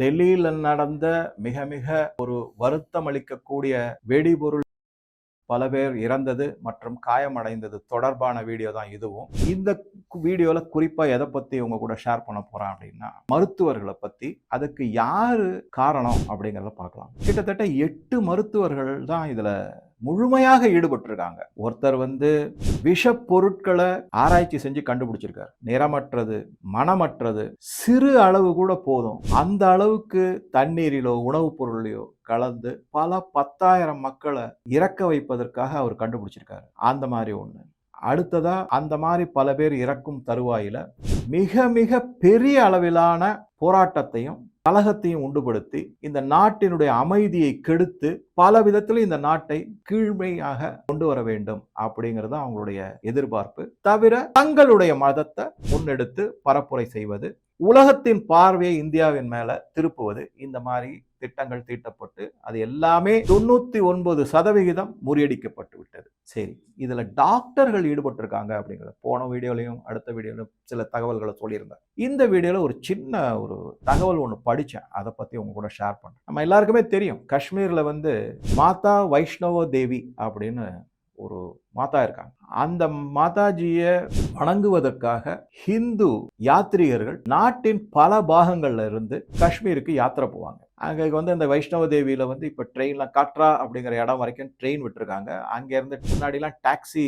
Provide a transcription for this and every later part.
டெல்லியில் நடந்த மிக மிக ஒரு வருத்தம் அளிக்கக்கூடிய வெடிபொருள் பல பேர் இறந்தது மற்றும் காயமடைந்தது தொடர்பான வீடியோ தான் இதுவும். இந்த வீடியோவில் குறிப்பாக எதை பற்றி உங்க கூட ஷேர் பண்ண போகிறான் அப்படின்னா மருத்துவர்களை பற்றி அதுக்கு யாரு காரணம் அப்படிங்கிறத பார்க்கலாம். கிட்டத்தட்ட எட்டு மருத்துவர்கள் தான் இதில் முழுமையாக ஈடுபட்டிருக்காங்க. ஒருத்தர் வந்து விஷ பொருட்களை ஆராய்ச்சி செஞ்சு கண்டுபிடிச்சிருக்காரு. நிறமற்றது மனமற்றது சிறு அளவு கூட போதும். அந்த அளவுக்கு தண்ணீரிலோ உணவுப் பொருளையோ கலந்து பல பத்தாயிரம் மக்களை இறக்க வைப்பதற்காக அவர் கண்டுபிடிச்சிருக்காரு. அந்த மாதிரி ஒண்ணு. அடுத்ததா அந்த மாதிரி பல பேர் இறக்கும் தருவாயில மிக மிக பெரிய அளவிலான போராட்டத்தையும் கலகத்தையும் உண்டுபடுத்தி இந்த நாட்டினுடைய அமைதியை கெடுத்து பல விதத்திலும் இந்த நாட்டை கீழ்மையாக கொண்டு வர வேண்டும் அப்படிங்கிறது அவங்களுடைய எதிர்பார்ப்பு. தவிர தங்களுடைய மதத்தை முன்னெடுத்து பரப்புரை செய்வது உலகத்தின் பார்வையை இந்தியாவின் மேல திருப்புவது இந்த மாதிரி திட்டங்கள் தீட்டப்பட்டு அது எல்லாமே தொண்ணூத்தி ஒன்பது சதவிகிதம் முறியடிக்கப்பட்டு சரி இதில் டாக்டர்கள் ஈடுபட்டிருக்காங்க அப்படிங்கிறத போன வீடியோலையும் அடுத்த வீடியோலையும் சில தகவல்களை சொல்லியிருந்தேன் இந்த வீடியோவில் ஒரு சின்ன ஒரு தகவல் ஒன்று படித்தேன் அதை பற்றி உங்க கூட ஷேர் பண்ணேன் நம்ம எல்லாருக்குமே தெரியும் காஷ்மீரில் வந்து மாதா வைஷ்ணவ தேவி அப்படின்னு ஒரு மாதா இருக்காங்க. அந்த மாதாஜியை வணங்குவதற்காக ஹிந்து யாத்ரீகர்கள் நாட்டின் பல பாகங்கள்ல இருந்து காஷ்மீருக்கு யாத்திரை போவாங்க. அங்கே வந்து இந்த வைஷ்ணவ தேவியில் வந்து இப்போ ட்ரெயின்லாம் கட்ரா அப்படிங்கிற இடம் வரைக்கும் ட்ரெயின் விட்டுருக்காங்க. அங்கேருந்து முன்னாடிலாம் டாக்ஸி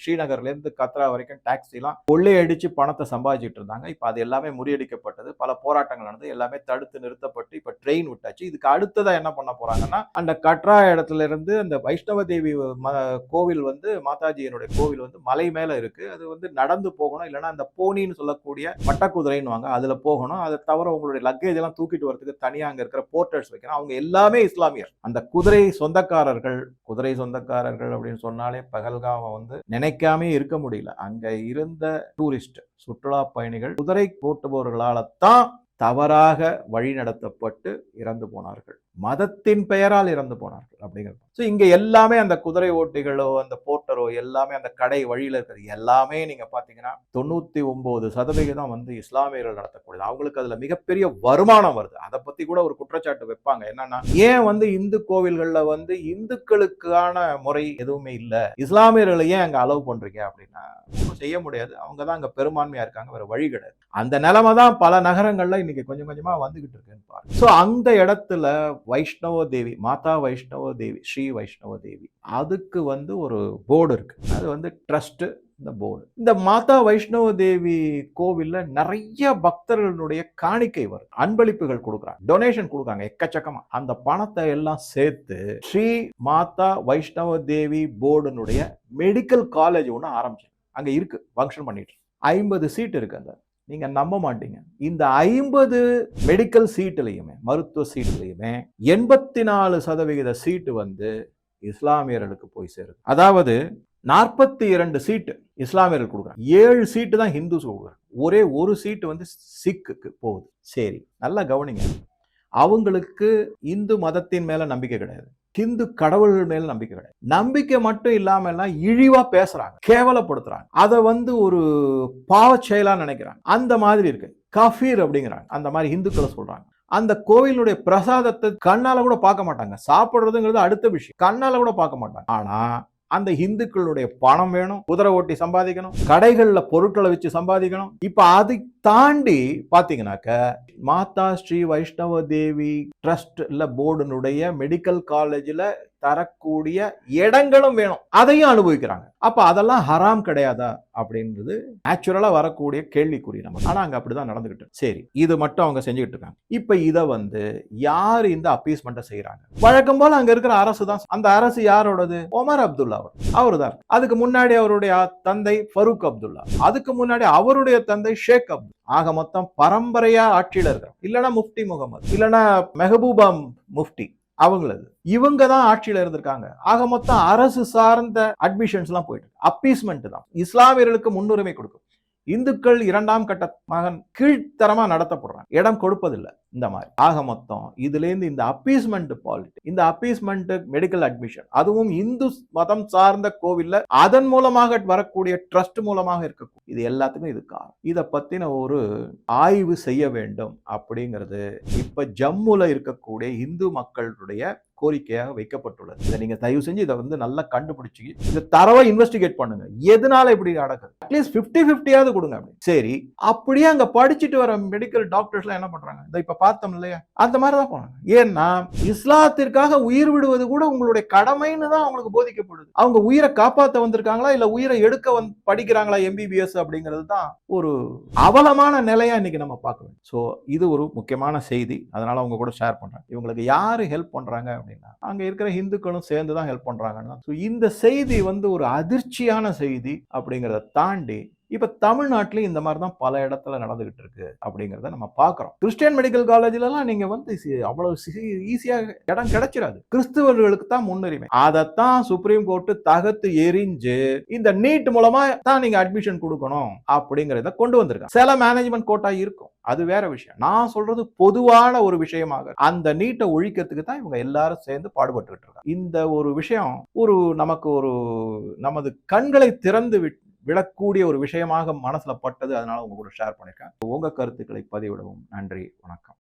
ஸ்ரீநகர்லேருந்து கத்ரா வரைக்கும் டாக்ஸிலாம் கொள்ளையடிச்சு பணத்தை சம்பாதிச்சிட்டு இருந்தாங்க. இப்போ அது எல்லாமே முறியடிக்கப்பட்டது. பல போராட்டங்கள் நடந்து எல்லாமே தடுத்து நிறுத்தப்பட்டு இப்போ ட்ரெயின் விட்டாச்சு. இதுக்கு அடுத்ததாக என்ன பண்ண போகிறாங்கன்னா அந்த கட்ரா இடத்துல இருந்து அந்த வைஷ்ணவ தேவி ம கோவில் வந்து மாதாஜியினுடைய கோவில் வந்து மலை மேலே இருக்குது அது வந்து நடந்து போகணும். இல்லைன்னா அந்த போனின்னு சொல்லக்கூடிய மட்டக்குதிரைன்னு வாங்க அதில் போகணும். அதை தவிர உங்களுடைய லக்கேஜ் எல்லாம் தூக்கிட்டு வரதுக்கு தனியாக அங்கே இருக்கிற போர்ட்டர்ஸ் வைக்கிறோம் அவங்க எல்லாமே இஸ்லாமியர். அந்த குதிரை சொந்தக்காரர்கள் குதிரை சொந்தக்காரர்கள் அப்படின்னு சொன்னாலே பகல்காவை வந்து நினைக்காமே இருக்க முடியல. அங்க இருந்த டூரிஸ்ட் சுற்றுலா பயணிகள் குதிரை போட்டுபவர்களால தான் தவறாக வழிநடத்தப்பட்டு இறந்து போனார்கள். மதத்தின் பெயரால் இறந்து போனார்கள் அப்படிங்கிறது. ஸோ இங்க எல்லாமே அந்த குதிரை ஓட்டிகளோ அந்த போர்ட்டரோ எல்லாமே அந்த கடை வழியில இருக்கிறது எல்லாமே நீங்க பார்த்தீங்கன்னா தொண்ணூத்தி ஒன்பது சதவிகிதம் வந்து இஸ்லாமியர்கள் நடத்தக்கூடியது அவங்களுக்கு அதுல மிகப்பெரிய வருமானம் வருது. பற்றி பத்தி கூட ஒரு குற்றச்சாட்டு வைப்பாங்க. என்னன்னா ஏன் வந்து இந்து கோவில்கள்ல வந்து இந்துக்களுக்கான முறை எதுவுமே இல்லை? இஸ்லாமியர்களை ஏன் அங்க அலோவ் பண்றீங்க அப்படின்னா செய்ய முடியாது. அவங்க தான் அங்க பெரும்பான்மையா இருக்காங்க வேற வழி கிடையாது. அந்த நிலைமை தான் பல நகரங்கள்ல இன்னைக்கு கொஞ்சம் கொஞ்சமா வந்துகிட்டு இருக்குன்னு பாருங்க. ஸோ அந்த இடத்துல வைஷ்ணவ தேவி மாதா வைஷ்ணவ தேவி ஸ்ரீ வைஷ்ணவ தேவி அதுக்கு வந்து ஒரு போர்டு இருக்கு. அது வந்து ட்ரஸ்ட் இந்த போர்டு. இந்த மாதா வைஷ்ணவ தேவி கோவில்ல நிறைய பக்தர்களுடைய காணிக்கை வரும். அன்பளிப்புகள் கொடுக்குறாங்க. டொனேஷன் கொடுக்குறாங்க எக்கச்சக்கமா. அந்த பணத்தை எல்லாம் சேர்த்து ஸ்ரீ மாதா வைஷ்ணவ தேவி போர்டுனுடைய மெடிக்கல் காலேஜ் ஒன்று ஆரம்பிச்சு. அங்கே இருக்கு. ஃபங்க்ஷன் பண்ணிட்டு ஐம்பது சீட் இருக்கு அந்த. நீங்க நம்ப மாட்டீங்க. இந்த ஐம்பது மெடிக்கல் சீட்டுலையுமே மருத்துவ சீட்டுலையுமே எண்பத்தி நாலு சதவிகித சீட்டு வந்து இஸ்லாமியர்களுக்கு போய் சேருது. அதாவது நாற்பத்தி இரண்டு சீட்டு இஸ்லாமியர்கள் கொடுக்குறாங்க. ஏழு சீட்டு தான் ஹிந்துஸ் கொடுக்குறாங்க. ஒரே ஒரு சீட்டு வந்து சிக்குக்கு போகுது. சரி நல்லா கவனிங்க. அவங்களுக்கு இந்து மதத்தின் மேலே நம்பிக்கை கிடையாது. ஹிந்து கடவுள்கள் மேல நம்பிக்கை கிடையாது. நம்பிக்கை மட்டும் இல்லாம எல்லாம் இழிவா பேசுறாங்க. கேவலப்படுத்துறாங்க. அதை வந்து ஒரு பாவ செயலா நினைக்கிறாங்க. அந்த மாதிரி இருக்கு. கஃபீர் அப்படிங்கிறாங்க. அந்த மாதிரி இந்துக்களை சொல்றாங்க. அந்த கோவிலுடைய பிரசாதத்தை கண்ணால கூட பார்க்க மாட்டாங்க. சாப்பிடுறதுங்கிறது அடுத்த விஷயம். கண்ணால கூட பார்க்க மாட்டாங்க. ஆனா அந்த இந்துக்களுடைய பணம் வேணும் குதிரை ஓட்டி சம்பாதிக்கணும் கடைகளில் பொருட்களை வச்சு சம்பாதிக்கணும். இப்போ அதை தாண்டி பார்த்தீங்கன்னாக்க மாதா ஸ்ரீ வைஷ்ணவ தேவி ட்ரஸ்ட் இல்லை போர்டுனுடைய மெடிக்கல் காலேஜில் தரக்கூடிய இடங்களும் வேணும். அதையும் அனுபவிக்கிறாங்க. அப்ப அதெல்லாம் ஹராம் கிடையாதா? அப்படின்றது நேச்சுரலா வரக்கூடிய கேள்விக்குறி நம்ம ஆனா அங்க அப்படிதான் நடந்துகிட்டு சரி இது மட்டும் அவங்க செஞ்சுக்கிட்டு இருக்காங்க. இப்ப இதை வந்து யார் இந்த அப்பீஸ்மெண்ட்டை செய்யறாங்க வழக்கம் போல அங்க இருக்கிற அரசு தான். அந்த அரசு யாரோடது? ஒமர் அப்துல்லா அவரு. தான் அதுக்கு முன்னாடி அவருடைய தந்தை ஃபரூக் அப்துல்லா. அதுக்கு முன்னாடி அவருடைய தந்தை ஷேக் அப்துல். ஆக மொத்தம் பரம்பரையா ஆட்சியில இருக்கிறோம் இல்லைன்னா முஃப்டி முகமது. இல்லைன்னா மெஹபூபா முஃப்டி அவங்களது. இவங்க தான் ஆட்சியில இருந்திருக்காங்க. ஆக மொத்தம் அரசு சார்ந்த அட்மிஷன்ஸ் எல்லாம் போயிட்டு அப்பீஸ்மெண்ட் தான். இஸ்லாமியர்களுக்கு முன்னுரிமை கொடுக்கும். இந்துக்கள் இரண்டாம் கட்ட மகன் கீழ்த்தரமா நடத்தப்படுறாங்க. இடம் கொடுப்பதில்லை. இந்த மாதிரி. ஆக மொத்தம் இதுலேருந்து இந்த அப்பீஸ்மெண்ட் பாலிட்டி இந்த அப்பீஸ்மெண்ட் மெடிக்கல் அட்மிஷன் அதுவும் இந்து மதம் சார்ந்த கோவில்ல அதன் மூலமாக வரக்கூடிய ட்ரஸ்ட் மூலமாக இருக்கக்கூடிய இது எல்லாத்துக்கும் இது காரணம். இதை பற்றின ஒரு ஆய்வு செய்ய வேண்டும் அப்படிங்கிறது இப்போ ஜம்முல இருக்கக்கூடிய இந்து மக்களுடைய கோரிக்கையாக வைக்கப்பட்டுள்ளது. இதை நீங்கள் தயவு செஞ்சு இதை வந்து நல்லா கண்டுபிடிச்சி இந்த தரவை இன்வெஸ்டிகேட் பண்ணுங்க. எதனால இப்படி நடக்குது? அட்லீஸ்ட் ஃபிஃப்டி ஃபிஃப்டியாவது கொடுங்க சரி அப்படியே அங்கே படிச்சுட்டு வர மெடிக்கல் டாக்டர்ஸ்லாம் என்ன பண்ணுறாங்க இந்த இப்போ பார்த்தோம் இல்லையா? அந்த மாதிரி தான் போனாங்க. ஏன்னா இஸ்லாத்திற்காக உயிர் விடுவது கூட உங்களுடைய கடமைன்னு தான் அவங்களுக்கு போதிக்கப்படுது. அவங்க உயிரை காப்பாற்ற வந்திருக்காங்களா? இல்ல உயிரை எடுக்க வந் படிக்கிறாங்களா எம்பிபிஎஸ் அப்படிங்கிறது தான் ஒரு அவலமான நிலையா இன்னைக்கு நம்ம பார்க்க வேண்டும். ஸோ இது ஒரு முக்கியமான செய்தி. அதனால அவங்க கூட ஷேர் பண்றேன். இவங்களுக்கு யாரு ஹெல்ப் பண்றாங்க அப்படின்னா அங்க இருக்கிற ஹிந்துக்களும் சேர்ந்து தான் ஹெல்ப் பண்றாங்கன்னா ஸோ இந்த செய்தி வந்து ஒரு அதிர்ச்சியான செய்தி அப்படிங்கிறத தாண்டி இப்போ தமிழ்நாட்டிலையும் இந்த மாதிரி தான் பல இடத்துல நடந்துகிட்டு இருக்கு அப்படிங்கிறத நம்ம பார்க்குறோம். கிறிஸ்டியன் மெடிக்கல் காலேஜ்ல எல்லாம் வந்து சி- ஈஸியாக இடம் கிடைச்சிடாது கிறிஸ்துவர்களுக்கு தான் முன்னுரிமை. அதைத்தான் சுப்ரீம் கோர்ட்டு தகத்து எரிஞ்சு இந்த நீட் மூலமா தான் நீங்க அட்மிஷன் கொடுக்கணும் அப்படிங்கிறத கொண்டு வந்திருக்காங்க. சில மேனேஜ்மெண்ட் கோட்டா இருக்கும். அது வேற விஷயம். நான் சொல்றது பொதுவான ஒரு விஷயமாக. அந்த நீட்டை ஒழிக்கிறதுக்கு தான் இவங்க எல்லாரும் சேர்ந்து பாடுபட்டுக்கிட்டு இருக்காங்க. இந்த ஒரு விஷயம் ஒரு நமக்கு ஒரு நமது கண்களை திறந்து விட்டு விடக்கூடிய ஒரு விஷயமாக மனசுல பட்டது அதனால உங்க கூட ஷேர் பண்ணிருக்கேன் உங்க கருத்துக்களை பதிவிடவும். நன்றி வணக்கம்.